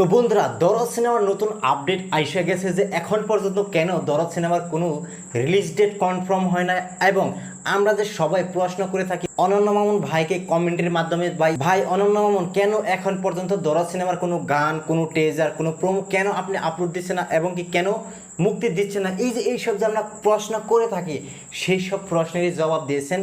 তো বন্ধুরা, দরদ সিনেমার নতুন আপডেট আইসা গেছে যে এখন পর্যন্ত কেন দরদ সিনেমার কোনো রিলিজ ডেট কনফার্ম হয় না এবং আমরা যে সবাই প্রশ্ন করে থাকি, অনন্য মামুন ভাইকে কমেন্টের মাধ্যমে, ভাই ভাই, অনন্য মামুন, কেন এখন পর্যন্ত দরদ সিনেমার কোনো গান, কোনো টেজার কোনো প্রোমো কেন আপনি আপলোড দিচ্ছেন না এবং কি কেন মুক্তি দিচ্ছেন না? এই যে এইসব যে আমরা প্রশ্ন করে থাকি, সেই সব প্রশ্নেরই জবাব দিয়েছেন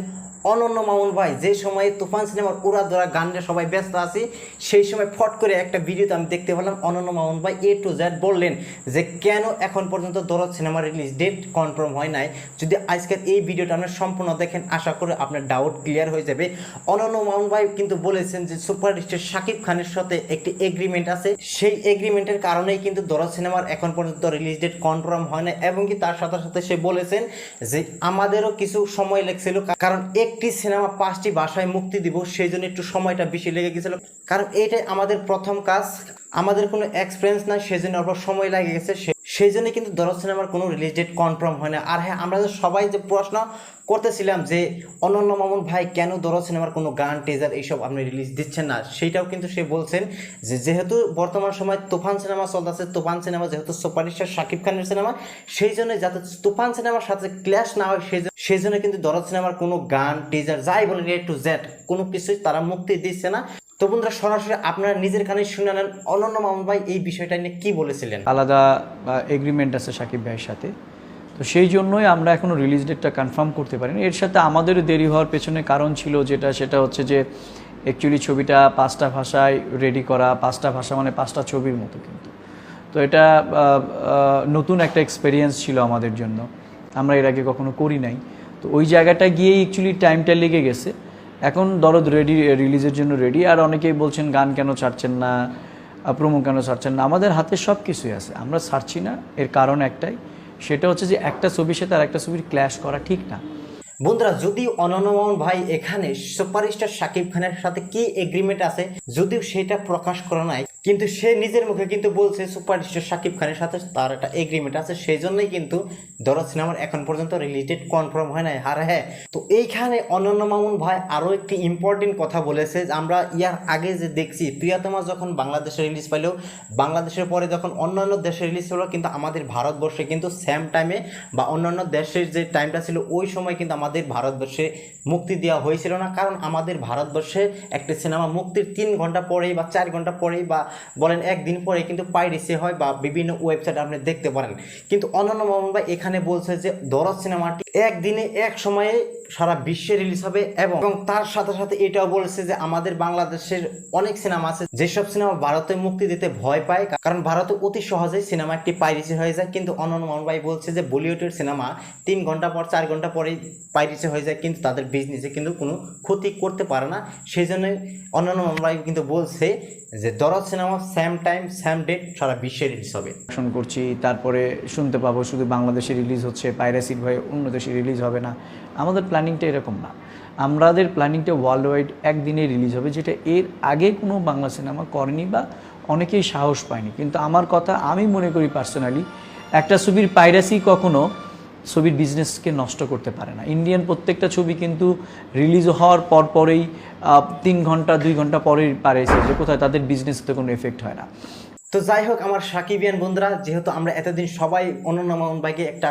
অনন্য মামুন ভাই, যে সময়ে তুফান সিনেমার উড়া ধরা গানটা সবাই ব্যস্ত আছি, সেই সময় ফট করে একটা ভিডিওতে আমি দেখতে পেলাম অনন্য মামুন ভাই এ টু জেড বললেন যে, কেন এখন পর্যন্ত দরদ সিনেমার রিলিজ ডেট কনফার্ম হয় নাই? যদি আজকের এই ভিডিওটা আপনার সম্পূর্ণ দেখেন, আশা করে আপনার ডাউট ক্লিয়ার হয়ে যাবে। অনন্য মামুন ভাই কিন্তু বলেছেন যে, সুপারস্টার শাকিব খানের সাথে একটি এগ্রিমেন্ট আছে। সেই এগ্রিমেন্টের কারণেই কিন্তু দরদ সিনেমার এখন পর্যন্ত রিলিজ ডেট কনফার্ম হয় না এবং কি তার সাথে সাথে সে বলেছেন যে, আমাদেরও কিছু সময় লেগেছিল কারণ একটি সিনেমা পাঁচটি ভাষায় মুক্তি দিব, সেই জন্য একটু সময়টা বেশি লেগে গেছিল। কারণ এটাই আমাদের প্রথম কাজ, আমাদের কোনো এক্সপিরিয়েন্স নাই, সেই জন্য অল্প সময় লাগে গেছে। সেই জন্য কিন্তু দরদ সিনেমার কোনো রিলিজ ডেট কনফার্ম হয় না। আর হ্যাঁ আমরা সবাই যে প্রশ্ন করতেছিলাম যে, অনন্য মামুন ভাই কেন দরদ সিনেমার কোনো গান টেজার এইসব আপনি রিলিজ দিচ্ছেন না? সেইটাও কিন্তু সে বলছেন যে, যেহেতু বর্তমান সময় তুফান সিনেমা চলতেছে, তুফান সিনেমা যেহেতু সুপারস্টার শাকিব খানের সিনেমা, সেই জন্য যাতে তুফান সিনেমার সাথে ক্ল্যাশ না হয়, সেই জন্য- সেই জন্য কিন্তু দরদ সিনেমার কোনো গান টিজার যাই বলেন এ টু জেড কোনো কিছুই তারা মুক্তি দিচ্ছে না। তো বন্ধুরা, সরাসরি আপনারা নিজের কানে শুনে নেন, অনন্য মামুন ভাই এই বিষয়টা নিয়ে কি বলেছিলেন? আলাদা এগ্রিমেন্ট আছে সাকিব ভাইয়ের সাথে। তো সেই জন্যই আমরা এখনও রিলিজ ডেটটা কনফার্ম করতে পারিনি। এর সাথে আমাদের দেরি হওয়ার পেছনে কারণ ছিল যেটা, সেটা হচ্ছে যে অ্যাকচুয়ালি ছবিটা পাঁচটা ভাষায় রেডি করা, পাঁচটা ভাষা মানে পাঁচটা ছবির মতো কিন্তু। তো এটা নতুন একটা এক্সপেরিয়েন্স ছিল আমাদের জন্য। আমরা এর আগে কখনো করি নাই। তো ওই জায়গাটা গিয়েই অ্যাকচুয়ালি টাইমটা লেগে গেছে। এখন দরদ রেডি রিলিজের জন্য রেডি আর অনেকেই বলছেন, গান কেন ছাড়ছেন না? প্রোমো কেন ছাড়ছেন না? আমাদের হাতে সব কিছুই আছে। আমরা ছাড়ছি না, এর কারণ একটাই। সেটা হচ্ছে যে একটা ছবির সাথে আর একটা ছবির ক্ল্যাশ করা ঠিক না। বন্ধুরা যদি অনন্য ভাই এখানে সুপারস্টার শাকিব খানের সাথে কি এগ্রিমেন্ট আছে, যদিও সেটা প্রকাশ করা নাই কিন্তু সে নিজের মুখে কিন্তু বলছে সুপারস্টার শাকিব খানের সাথে তার একটা এগ্রিমেন্ট আছে সেই জন্যই কিন্তু দরদ সিনেমার এখন পর্যন্ত রিলেটেড কনফার্ম হয় নাই। আর হ্যাঁ তো এইখানে অনন্য মামুন ভাই আরও একটি ইম্পর্টেন্ট কথা বলেছে যে আমরা ইয়ার আগে যে দেখছি, প্রিয়তমা যখন বাংলাদেশে রিলিজ পাইলেও বাংলাদেশের পরে যখন অন্যান্য দেশে রিলিজ হলো, কিন্তু আমাদের ভারতবর্ষে কিন্তু সেম টাইমে বা অন্যান্য দেশের যে টাইমটা ছিল, ওই সময় কিন্তু আমাদের ভারতবর্ষে মুক্তি দেওয়া হয়েছিল না। কারণ আমাদের ভারতবর্ষে একটি সিনেমা মুক্তির তিন ঘণ্টা পরেই বা চার ঘণ্টা পরেই বা বলেন একদিন পরে কিন্তু পাইরেসি হয় বা বিভিন্ন ওয়েবসাইট আপনি দেখতে পারেন। কিন্তু অন্যান্য মামুন ভাই এখানে বলছে যে, দরদ সিনেমাটি একদিনে এক সময়ে সারা বিশ্বে রিলিজ হবে এবং তার সাথে সাথে এটাও বলেছে যে আমাদের বাংলাদেশের অনেক সিনেমা আছে, যেসব সিনেমা ভারতে মুক্তি দিতে ভয় পায় কারণ ভারতে অতি সহজেই সিনেমা একটি পাইরেসি হয়ে যায়, কিন্তু অনন্য মোহন ভাই বলছে যে বলিউডের সিনেমা তিন ঘণ্টা পর চার ঘণ্টা পরেই পাইরেসি হয়ে যায়, কিন্তু তাদের বিজনেসে কিন্তু কোনো ক্ষতি করতে পারে না। সেই জন্য অন্যান্য ভাই কিন্তু বলছে যে Dorod cinema same time same date সারা বিশ্বে রিলিজ হবে। অ্যাকশন করছি, তারপরে শুনতে পাবো শুধু বাংলাদেশে রিলিজ হচ্ছে পাইরাসির ভয়ে অন্য দেশে রিলিজ হবে না। আমাদের প্ল্যানিংটা এরকম না। আমাদের প্ল্যানিংটা ওয়ার্ল্ড ওয়াইড একদিনে রিলিজ হবে, যেটা এর আগে কোনো বাংলা সিনেমা করেনি বা অনেকেই সাহস পায়নি। কিন্তু আমার কথা আমি মনে করি পার্সোনালি একটা ছবির পাইরাসি কখনো ছবির বিজনেসকে নষ্ট করতে পারে না। ইন্ডিয়ান প্রত্যেকটা ছবি কিন্তু রিলিজ হওয়ার পর পরেই তিন ঘণ্টা, দুই ঘণ্টা পরেই পারেছে যে কোথায় তাদের বিজনেসতে কোনো এফেক্ট হয় না। তো যাই হোক, আমার সাকিবিয়ান বন্ধুরা, যেহেতু আমরা এতদিন সবাই অনন্য মামুন ভাইকে একটা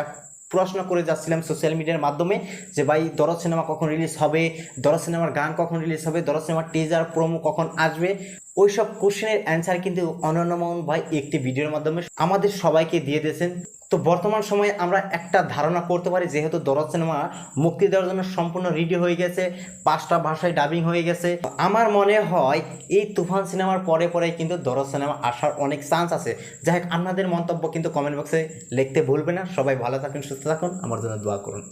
প্রশ্ন করে যাচ্ছিলাম সোশ্যাল মিডিয়ার মাধ্যমে যে ভাই দরদ সিনেমা কখন রিলিজ হবে? দরদ সিনেমার গান কখন রিলিজ হবে? দরদ সিনেমার টিজার প্রোমো কখন আসবে? ওই সব কোশ্চেনের অ্যান্সার কিন্তু অনন্য মামুন ভাই একটি ভিডিওর মাধ্যমে আমাদের সবাইকে দিয়ে দিয়েছেন। তো বর্তমান সময়ে আমরা একটা ধারণা করতে পারি, যেহেতু দরদ সিনেমা মুক্তি দেওয়ার জন্য সম্পূর্ণ রেডি হয়ে গেছে, পাঁচটা ভাষায় ডাবিং হয়ে গেছে। আমার মনে হয় এই তুফান সিনেমার পরে পরে কিন্তু দরদ সিনেমা আসার অনেক চান্স আছে। যাই হোক, আপনাদের মন্তব্য কিন্তু কমেন্ট বক্সে লিখতে ভুলবে না। সবাই ভালো থাকুন, সুস্থ থাকুন। আমার জন্য দোয়া করুন।